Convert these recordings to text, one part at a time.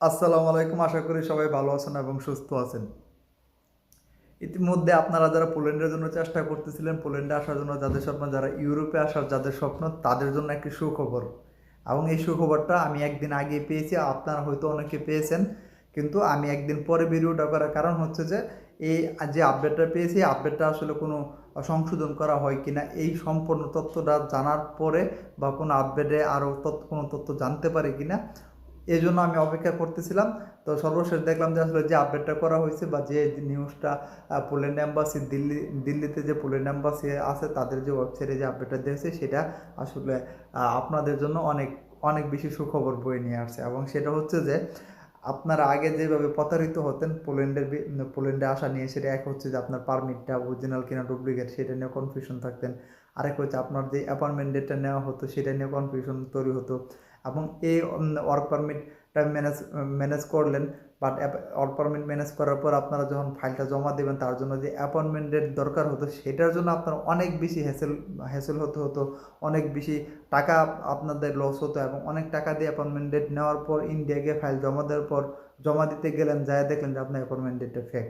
আসসালামু আলাইকুম, আশা করি সবাই ভালো আছেন এবং সুস্থ আছেন। ইতিমধ্যে আপনারা যারা পোল্যান্ডের জন্য চেষ্টা করতেছিলেন, পোল্যান্ডে আসার জন্য যাদের স্বপ্ন, যারা ইউরোপে আসার যাদের স্বপ্ন, তাদের জন্য একটি সুখবর। এবং এই সুখবরটা আমি একদিন আগে পেয়েছি, আপনারা হয়তো অনেকে পেয়েছেন, কিন্তু আমি একদিন পরে ভিডিওটা করার কারণ হচ্ছে যে, এই যে আপডেটটা পেয়েছি আপডেটটা আসলে কোনো সংশোধন করা হয় কিনা, এই সম্পূর্ণ তথ্যটা জানার পরে বা কোনো আপডেটে আরও তথ্য, কোনো তথ্য জানতে পারি কিনা এই জন্য আমি অপেক্ষা করতেছিলাম। তো সর্বশেষ দেখলাম যে আসলে যে আপডেটটা করা হয়েছে বা যে নিউজটা পোল্যান্ড অ্যাম্বাসি দিল্লি, দিল্লিতে যে পোল্যান্ড অ্যাম্বাসি আছে, তাদের যে ওয়েবসাইটে যে আপডেটটা দিয়েছে, সেটা আসলে আপনাদের জন্য অনেক অনেক বেশি সুখবর বয়ে নিয়ে আসছে। এবং সেটা হচ্ছে যে, আপনারা আগে যেভাবে প্রতারিত হতেন পোল্যান্ডের পোল্যান্ডে আসা নিয়ে, সেটা এক হচ্ছে যে আপনার পারমিটটা অরিজিনাল কিনা ডুপ্লিকেট সেটা নিয়ে কনফিউশন থাকতেন। আরেক হচ্ছে আপনার যে অ্যাপয়েন্টমেন্ট ডেটটা নেওয়া হতো, সেটা নিয়ে কনফিউশন তৈরি হতো। এবং এই ওয়ার্ক পারমিটটা ম্যানেজ ম্যানেজ করলেন বাট ওয়ার্ক পারমিট ম্যানেজ করার পর আপনারা যখন ফাইলটা জমা দেবেন, তার জন্য যে অ্যাপয়েন্টমেন্ট ডেট দরকার হতো, সেটার জন্য আপনার অনেক বেশি হ্যাসেল হ্যাসেল হতে হতো। অনেক বেশি টাকা আপনাদের লস হতো এবং অনেক টাকা দিয়ে অ্যাপয়েন্টমেন্ট ডেট নেওয়ার পর ইন্ডিয়া গিয়ে ফাইল জমা দেওয়ার পর, জমা দিতে গেলেন যায় দেখলেন যে আপনার অ্যাপয়েন্টমেন্ট ডেটটা ফেক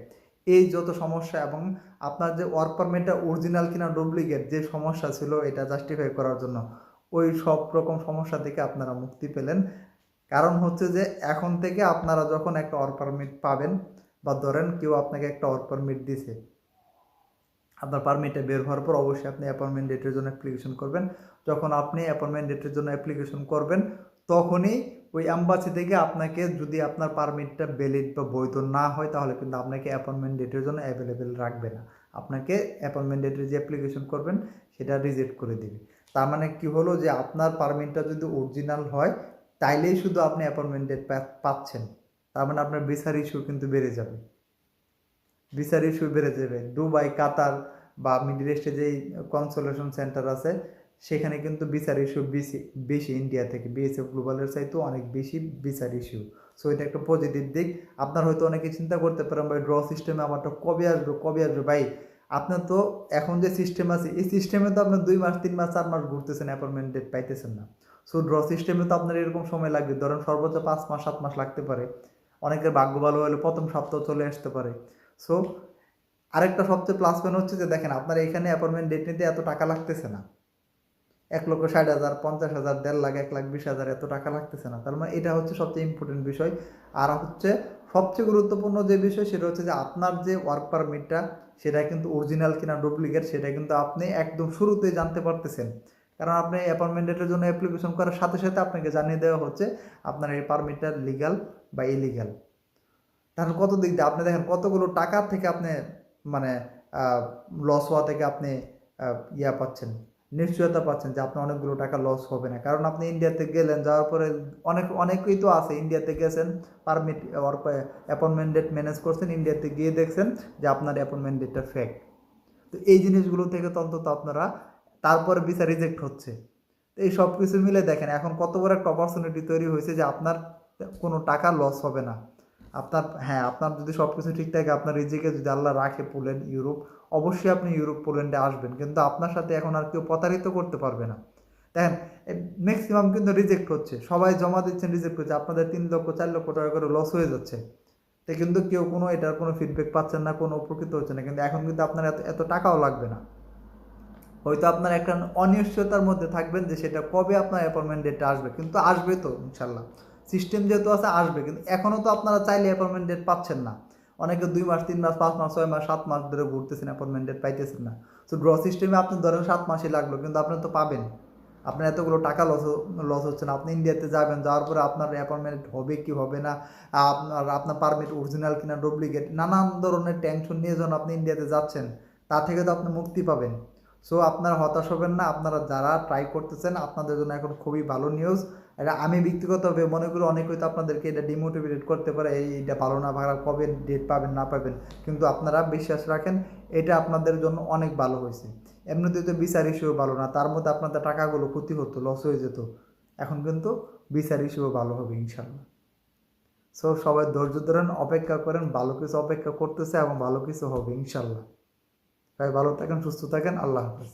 এই যত সমস্যা এবং আপনার যে ওয়ার্ক পারমিটটা অরিজিনাল কিনা ডুপ্লিকেট যে সমস্যা ছিল এটা জাস্টিফাই করার জন্য, ওই সব রকম সমস্যা থেকে আপনারা মুক্তি পেলেন। কারণ হচ্ছে যে এখন থেকে আপনারা যখন একটা ওয়ার্ক পারমিট পাবেন বা ধরেন কেউ আপনাকে একটা ওয়ার্ক পারমিট দিছে, আপনার পারমিটটা বের হওয়ার পর অবশ্যই আপনি অ্যাপয়েন্টমেন্ট ডেটের জন্য অ্যাপ্লিকেশন করবেন। যখন আপনি অ্যাপয়েন্টমেন্ট ডেটের জন্য অ্যাপ্লিকেশন করবেন তখনই ওই অ্যাম্বাসি থেকে আপনাকে যদি আপনার পারমিটটা ভ্যালিড বা বৈধ না হয়, তাহলে কিন্তু আপনাকে অ্যাপয়েন্টমেন্ট ডেটের জন্য অ্যাভেলেবেল রাখবে না। আপনাকে অ্যাপয়েন্টমেন্ট ডেটের যে অ্যাপ্লিকেশন করবেন, সেটা রিজেক্ট করে দিবে। তার মানে কি হলো যে, আপনার পারমিটটা যদি অরিজিনাল হয়, তাইলেই শুধু আপনি অ্যাপয়েন্টমেন্ট ডেট পাচ্ছেন। তার মানে আপনার ভিসার ইস্যু কিন্তু বেড়ে যাবে। ভিসার ইস্যু বেড়ে যাবে। দুবাই, কাতার বা মিডিল ইস্টে যেই কনসোলেশন সেন্টার আছে সেখানে কিন্তু ভিসার ইস্যু বেশি বেশি ইন্ডিয়া থেকে বিএসএফ গ্লোবালের চাইতেও অনেক বেশি ভিসার ইস্যু সো এটা একটা পজিটিভ দিক। আপনার হয়তো অনেকে চিন্তা করতে পারেন, ভাই ড্র সিস্টেমে আমারটা কবে আসবে কবে আসবে? ভাই, আপনার তো এখন যে সিস্টেম আছে, এই সিস্টেমে তো আপনার দুই মাস, তিন মাস, চার মাস ঘুরতেছেন অ্যাপয়েন্টমেন্ট ডেট পাইতেছেন না। সো ড্র সিস্টেমে তো আপনার এরকম সময় লাগবে। ধরেন সর্বোচ্চ পাঁচ মাস, সাত মাস লাগতে পারে। অনেকের ভাগ্য ভালো হলে প্রথম সপ্তাহ চলে আসতে পারে। সো আরেকটা সবচেয়ে প্লাস পয়েন্ট হচ্ছে যে, দেখেন, আপনার এখানে অ্যাপয়েন্টমেন্ট ডেট নিতে এত টাকা লাগতেছে না। এক লক্ষ ষাট হাজার, পঞ্চাশ হাজার, দেড় লাখ, এক লাখ, বিশ হাজার এত টাকা লাগতেছে না। তার মানে এটা হচ্ছে সবচেয়ে ইম্পর্টেন্ট বিষয়। আর হচ্ছে সবচেয়ে গুরুত্বপূর্ণ যে বিষয় সেটা হচ্ছে যে আপনার যে ওয়ার্ক পারমিটটা সেটা কিন্তু অরিজিনাল কিনা ডুপ্লিকেট সেটা কিন্তু আপনি একদম শুরুতেই জানতে পারতেছেন। কারণ আপনি অ্যাপয়েন্টমেন্ট ডেটের জন্য অ্যাপ্লিকেশন করার সাথে সাথে আপনাকে জানিয়ে দেওয়া হচ্ছে আপনার এই পারমিটটা লিগাল বা ইলিগাল তার কত দিক দিয়ে? আপনি দেখেন কতগুলো টাকা থেকে আপনি মানে লস হওয়া থেকে আপনি ইয়া পাচ্ছেন। নিশ্চয়তা পাচ্ছেন যে আপনার অনেকগুলো টাকা লস হবে না। কারণ আপনি ইন্ডিয়াতে গেলেন, যাওয়ার পরে অনেক, অনেকেই তো আছে ইন্ডিয়াতে গেছেন পারমিট অ্যাপয়েন্টমেন্ট ডেট ম্যানেজ করছেন ইন্ডিয়াতে গিয়ে দেখছেন যে আপনার অ্যাপয়েন্টমেন্ট ডেটটা ফেক তো এই জিনিসগুলো থেকে তো অন্তত আপনারা তারপরে ভিসা রিজেক্ট হচ্ছে। তো এই সব কিছু মিলে দেখেন, এখন কত বড় একটা অপরচুনিটি তৈরি হয়েছে যে আপনার কোনো টাকা লস হবে না। আপনার হ্যাঁ আপনার যদি সব কিছু ঠিক থাকে আপনার রিজিকে যদি আল্লাহ রাখে পোল্যান্ড, ইউরোপ, অবশ্যই আপনি ইউরোপ, পোল্যান্ডে আসবেন। কিন্তু আপনার সাথে এখন আর কেউ প্রতারিত করতে পারবে না। দেখেন ম্যাক্সিমাম কিন্তু রিজেক্ট হচ্ছে। সবাই জমা দিচ্ছেন রিজেক্ট হচ্ছে। আপনাদের তিন লক্ষ, চার লক্ষ টাকা করে লস হয়ে যাচ্ছে। তো কিন্তু কেউ কোনো, এটার কোনো ফিডব্যাক পাচ্ছেন না, কোনো উপকৃত হচ্ছে না। কিন্তু এখন কিন্তু আপনার এত এত টাকাও লাগবে না। হয়তো আপনার একটা অনিশ্চয়তার মধ্যে থাকবেন যে সেটা কবে আপনার অ্যাপয়েন্টমেন্ট ডেটটা আসবে। কিন্তু আসবে তো, ইনশাল্লাহ। সিস্টেম যেহেতু আছে, আসবে। কিন্তু এখনও তো আপনারা চাইলে অ্যাপয়েন্টমেন্ট ডেট পাচ্ছেন না। অনেকে দুই মাস, তিন মাস, পাঁচ মাস, ছয় মাস, সাত মাস ধরে ঘুরতেছেন অ্যাপয়েন্টমেন্ট ডেট পাইতেছেন না। তো ড্র সিস্টেমে আপনি ধরেন সাত মাসই লাগল, কিন্তু আপনি তো পাবেন। আপনার এতগুলো টাকা লস লস হচ্ছে না। আপনি ইন্ডিয়াতে যাবেন, যাওয়ার পরে আপনার অ্যাপয়েন্টমেন্ট হবে কি হবে না, আপনার আপনার পারমিট অরিজিনাল কিনা ডুপ্লিকেট নানান ধরনের টেনশন নিয়ে যখন আপনি ইন্ডিয়াতে যাচ্ছেন তা থেকে তো আপনি মুক্তি পাবেন। সো আপনারা হতাশ হবেন না। আপনারা যারা ট্রাই করতেছেন, আপনাদের জন্য এখন খুবই ভালো নিউজ এটা আমি ব্যক্তিগতভাবে মনে করি অনেক হয়তো আপনাদেরকে এটা ডিমোটিভেট করতে পারে, এই এটা ভালো না ভালো, কবে ডেট পাবেন, না পাবেন। কিন্তু আপনারা বিশ্বাস রাখেন, এটা আপনাদের জন্য অনেক ভালো হয়েছে। এমনিতে তো বিচার ইস্যুও ভালো না, তার মধ্যে আপনাদের টাকাগুলো ক্ষতি হতো লস হয়ে যেত। এখন কিন্তু বিচার ইস্যুও ভালো হবে ইনশাল্লাহ সো সবাই ধৈর্য ধরেন, অপেক্ষা করেন, ভালো কিছু অপেক্ষা করতেছে এবং ভালো কিছু হবে ইনশাল্লাহ সবাই ভালো থাকেন, সুস্থ থাকেন, আল্লাহ হাফেজ।